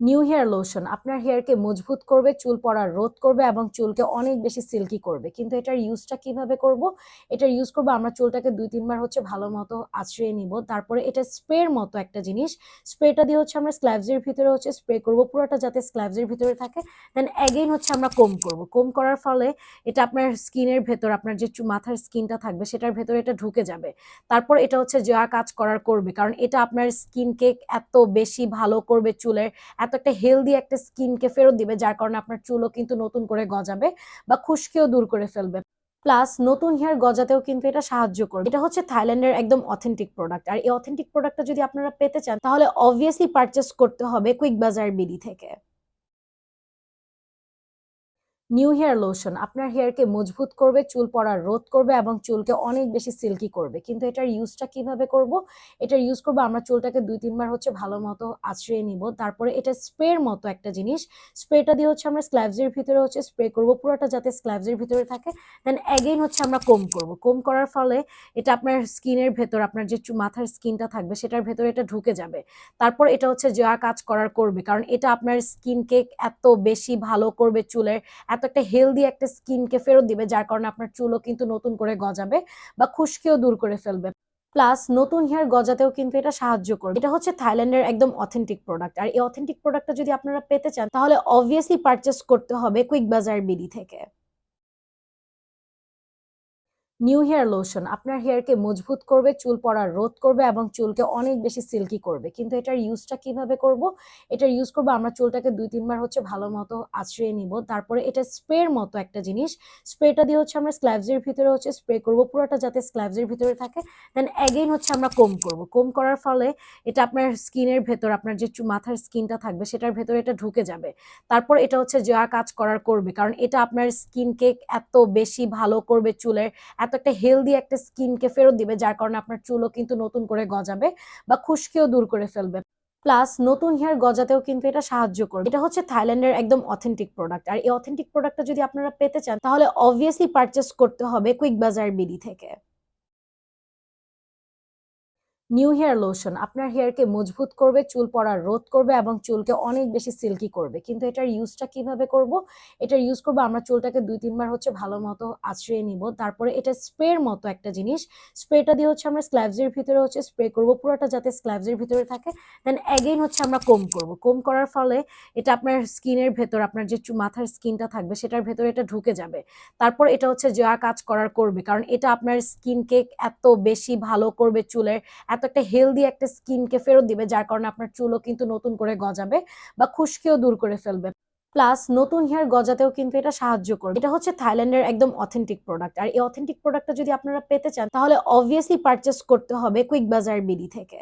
New hair lotion আপনার হেয়ারকে মজবুত করবে, চুল পড়া রোধ করবে এবং চুলকে অনেক বেশি সিল্কি করবে। কিন্তু এটার ইউজটা কীভাবে করব? এটার ইউজ করব আমরা চুলটাকে দুই তিনবার হচ্ছে ভালো মতো আছড়িয়ে নিব। তারপরে এটা স্প্রের মতো একটা জিনিস। স্প্রেটা দিয়ে হচ্ছে আমরা স্ক্ল্যাবসের ভিতরে হচ্ছে স্প্রে করব। পুরোটা যাতে স্ক্ল্যাবসের ভিতরে থাকে। দেন অ্যাগেইন হচ্ছে আমরা কম করব। কম করার ফলে এটা আপনার স্কিনের ভেতর, আপনার যে মাথার স্কিনটা থাকবে, সেটার ভেতরে এটা ঢুকে যাবে। তারপর এটা হচ্ছে যা কাজ করার করবে। কারণ এটা আপনার স্কিনকে এত বেশি ভালো করবে চুলের, এত এত একটা হেলদি একটা স্কিনকে ফেরত দিবে, যার কারণে আপনার চুলও কিন্তু নতুন করে গজাবে বা খুশকিও দূর করে ফেলবে। প্লাস নতুন হেয়ার গজাতেও কিন্তু এটা সাহায্য করবে। এটা হচ্ছে থাইল্যান্ডের একদম অথেন্টিক প্রোডাক্ট আর এই অথেন্টিক প্রোডাক্টটা যদি আপনারা পেতে চান, তাহলে অবভিয়াসলি পারচেস করতে হবে কুইক বাজার বিডি থেকে। নিউ হেয়ার লোশন আপনার হেয়ারকে মজবুত করবে, চুল পড়া রোধ করবে এবং চুলকে অনেক বেশি সিল্কি করবে। কিন্তু এটার ইউজটা কীভাবে করব? এটার ইউজ করব আমরা চুলটাকে দুই তিনবার হচ্ছে ভালো মতো আশ্রয়ে নিব। তারপরে এটা স্প্রের মতো একটা জিনিস। স্প্রেটা দিয়ে হচ্ছে আমরা স্ক্ল্যাবজের ভিতরে হচ্ছে স্প্রে করব। পুরোটা যাতে স্ক্ল্যাবজের ভিতরে থাকে। দেন অ্যাগেইন হচ্ছে আমরা কম করব। কম করার ফলে এটা আপনার স্কিনের ভেতর, আপনার যে মাথার স্কিনটা থাকবে, সেটার ভেতরে এটা ঢুকে যাবে। তারপর এটা হচ্ছে যা কাজ করার করবে। কারণ এটা আপনার স্কিনকে এত বেশি ভালো করবে চুলের, এত এত একটা হেলদি একটা স্কিনকে ফেরত দিবে, যার কারণে আপনার চুলও কিন্তু নতুন করে গজাবে বা খুশকিও দূর করে ফেলবে। প্লাস নতুন হেয়ার গজাতেও কিন্তু এটা সাহায্য করবে। এটা হচ্ছে থাইল্যান্ডের একদম অথেন্টিক প্রোডাক্ট আর এই অথেন্টিক প্রোডাক্টটা যদি আপনারা পেতে চান, তাহলে অবভিয়াসলি পারচেস করতে হবে কুইক বাজার বিডি থেকে। নিউ হেয়ার লোশন আপনার হেয়ারকে মজবুত করবে, চুল পড়া রোধ করবে এবং চুলকে অনেক বেশি সিল্কি করবে। কিন্তু এটার ইউজটা কীভাবে করব? এটার ইউজ করব আমরা চুলটাকে দুই তিনবার হচ্ছে ভালো মতো আশ্রয়ে নিব। তারপরে এটা স্প্রের মতো একটা জিনিস। স্প্রেটা দিয়ে হচ্ছে আমরা স্ক্ল্যাবসের ভিতরে হচ্ছে স্প্রে করব। পুরোটা যাতে স্ক্ল্যাবসের ভিতরে থাকে। দেন অ্যাগেইন হচ্ছে আমরা কম করব। কম করার ফলে এটা আপনার স্কিনের ভেতর, আপনার যে মাথার স্কিনটা থাকবে, সেটার ভেতরে এটা ঢুকে যাবে। তারপর এটা হচ্ছে যা কাজ করার করবে। কারণ এটা আপনার স্কিনকে এত বেশি ভালো করবে চুলের, এত এত একটা হেলদি একটা স্কিনকে ফেরত দিবে, যার কারণে আপনার চুলও কিন্তু নতুন করে গজাবে বা খুশকিও দূর করে ফেলবে। প্লাস নতুন হেয়ার গজাতেও কিন্তু এটা সাহায্য করবে। এটা হচ্ছে থাইল্যান্ডের একদম অথেন্টিক প্রোডাক্ট আর এই অথেন্টিক প্রোডাক্টটা যদি আপনারা পেতে চান, তাহলে অবভিয়াসলি পারচেস করতে হবে কুইক বাজার বিডি থেকে। নিউ হেয়ার লোশন আপনার হেয়ারকে মজবুত করবে, চুল পড়া রোধ করবে এবং চুলকে অনেক বেশি সিল্কি করবে। কিন্তু এটার ইউজটা কীভাবে করব? এটার ইউজ করব আমরা চুলটাকে দুই তিনবার হচ্ছে ভালো মতো আশ্রয়ে নিব। তারপরে এটা স্প্রের মতো একটা জিনিস। স্প্রেটা দিয়ে হচ্ছে আমরা স্ক্ল্যাবসের ভিতরে হচ্ছে স্প্রে করব। পুরোটা যাতে স্ক্ল্যাবসের ভিতরে থাকে। দেন অ্যাগেইন হচ্ছে আমরা কম করব। কম করার ফলে এটা আপনার স্কিনের ভেতর, আপনার যে মাথার স্কিনটা থাকবে, সেটার ভেতরে এটা ঢুকে যাবে। তারপর এটা হচ্ছে যা কাজ করার করবে। কারণ এটা আপনার স্কিনকে এত বেশি ভালো করবে চুলের, এত এত একটা হেলদি একটা স্কিনকে ফেরত দিবে, যার কারণে আপনার চুলও কিন্তু নতুন করে গজাবে বা খুশকিও দূর করে ফেলবে। প্লাস নতুন হেয়ার গজাতেও কিন্তু এটা সাহায্য করবে। এটা হচ্ছে থাইল্যান্ডের একদম অথেন্টিক প্রোডাক্ট আর এই অথেন্টিক প্রোডাক্টটা যদি আপনারা পেতে চান, তাহলে অবভিয়াসলি পারচেস করতে হবে কুইক বাজার বিডি থেকে।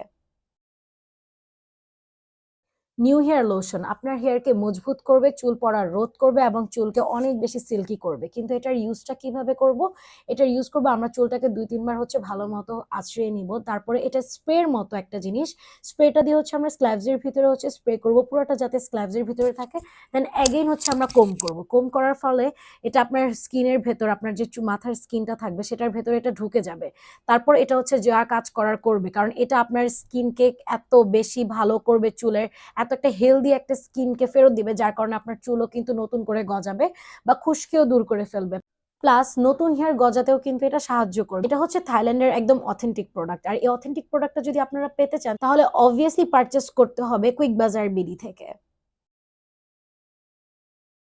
নিউ হেয়ার লোশন আপনার হেয়ারকে মজবুত করবে, চুল পড়া রোধ করবে এবং চুলকে অনেক বেশি সিল্কি করবে। কিন্তু এটার ইউজটা কীভাবে করব? এটার ইউজ করব আমরা চুলটাকে দুই তিনবার হচ্ছে ভালো মতো আছড়িয়ে নিব। তারপরে এটা স্প্রের মতো একটা জিনিস। স্প্রেটা দিয়ে হচ্ছে আমরা স্ল্যাবসের ভিতরে হচ্ছে স্প্রে করব। পুরোটা যাতে স্ল্যাবসের ভিতরে থাকে। দেন অ্যাগেইন হচ্ছে আমরা কোম করব। কোম করার ফলে এটা আপনার স্কিনের ভেতর, আপনার যে মাথার স্কিনটা থাকবে, সেটার ভেতরে এটা ঢুকে যাবে। তারপর এটা হচ্ছে যা কাজ করার করবে। কারণ এটা আপনার স্কিনকে এত বেশি ভালো করবে চুলের এত একটা হেলদি একটা স্কিনকে ফেরত দিবে, যার কারণে আপনার চুলও কিন্তু নতুন করে গজাবে বা খুশকিও দূর করে ফেলবে। প্লাস নতুন হেয়ার গজাতেও কিন্তু এটা সাহায্য করবে। এটা হচ্ছে থাইল্যান্ডের একদম অথেন্টিক প্রোডাক্ট আর এই অথেন্টিক প্রোডাক্টটা যদি আপনারা পেতে চান, তাহলে অবভিয়াসলি পারচেস করতে হবে কুইক বাজার বিডি থেকে।